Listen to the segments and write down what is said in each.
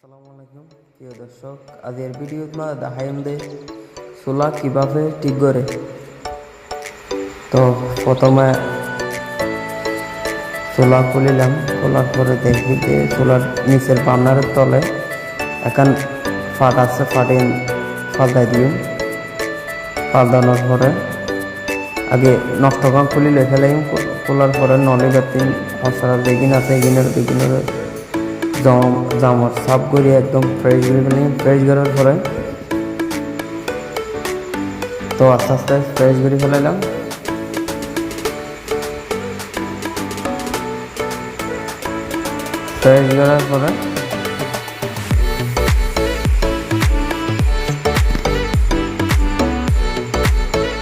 আসসালামু আলাইকুম। প্রিয় দর্শক দেখাইম দে চুলা কীভাবে ঠিক করে? তো প্রথমে চুলা খুলিলাম, খোলার পরে দেখি যে চুলার নিচের তলে এখন ফাট আছে ফাটে ফালদাই দিও। ফালদানোর পরে আগে নষ্টকাম খুলি ফেলাই খোলার পরে নলে বাতি মশলা যেগিন আছে, এগিনের জাম জামর সাফ করে একদম ফ্রেশ করে ফেলি ফ্রেশ করার পরে তো আস্তে আস্তে ফ্রেশ করে ফেলাইলাম। ফ্রেশ করার পরে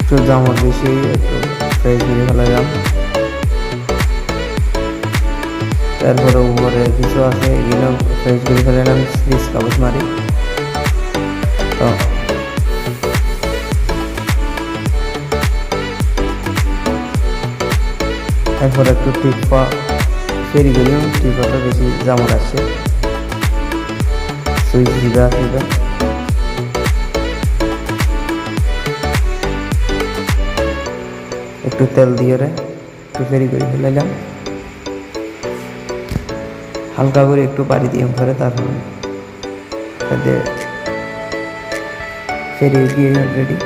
একটু জামর বেশি একটু ফ্রেশ করে ফেলাইলাম। তারপরে উপরে কিছু আছে, এগুলো ফ্রেশ করে ফেলাইলাম সিরিজ কাগজ মারি। তো, এরপর একটু টিপা ফেরি গেলেও টিপাটা বেশি জামর আসছে সুইচ দিবা দিবা। একটু তেল দিয়ে রে, একটু ফেরি করে ফেলাইলাম হালকা করে একটু পানি দিয়ে ঘরে তারপরে তাতে ফেরি দিয়ে রেডি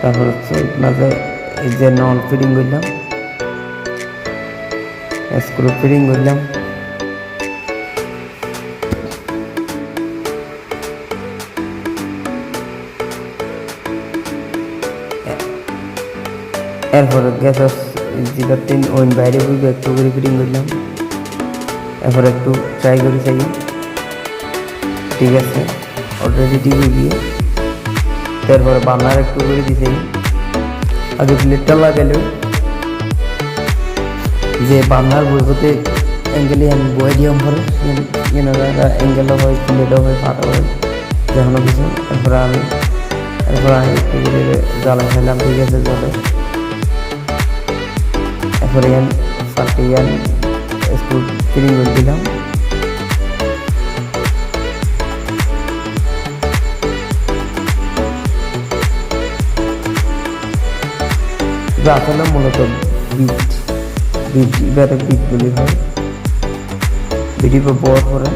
তারপর হচ্ছে মাঝে এই যে নন ফিডিং করলাম, স্ক্রু ফিডিং করলাম। এরপরে গ্যাসের যেটা তিন ওই বাইরে বুঝবে একটু করে ফিটিং করলাম। এরপর একটু ট্রাই করে চাই। ঠিক আছে অলরেডি টিভি দিয়ে তারপরে বান্নার একটু করে দিছে আগে প্লেটটা লাগালেও যে বান্নার বইতে অ্যাঙ্গেলে আমি বয়ে দিয়াম পরে অ্যাঙ্গেলও হয় প্লেটও হয় ফাটা হয় যেমন কিছু। এরপরে আমি এরপরে আমি একটু করে জ্বালা খেলাম, ঠিক আছে জলে ইয়ান ফার্স্টে ইয়ান একটু করে দিলাম। এটা আসলে মূলত বিট বিট এবারে বিটগুলি হয় বিটি বর পরে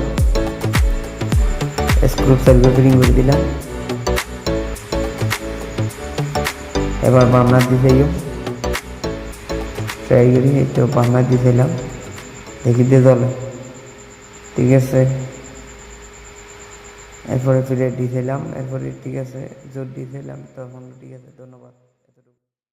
স্ক্রু সার্ভিস ফিটিং করে দিলাম। এবার বামনার দিকে ট্রাই করি, একটু বাংলা দিয়েছিলাম দেখি দিয়ে জলে ঠিক আছে। এরপরে ফিরে দিয়েছিলাম এরপরে ঠিক আছে, জোর দিয়েছিলাম তখন ঠিক আছে, ধন্যবাদ।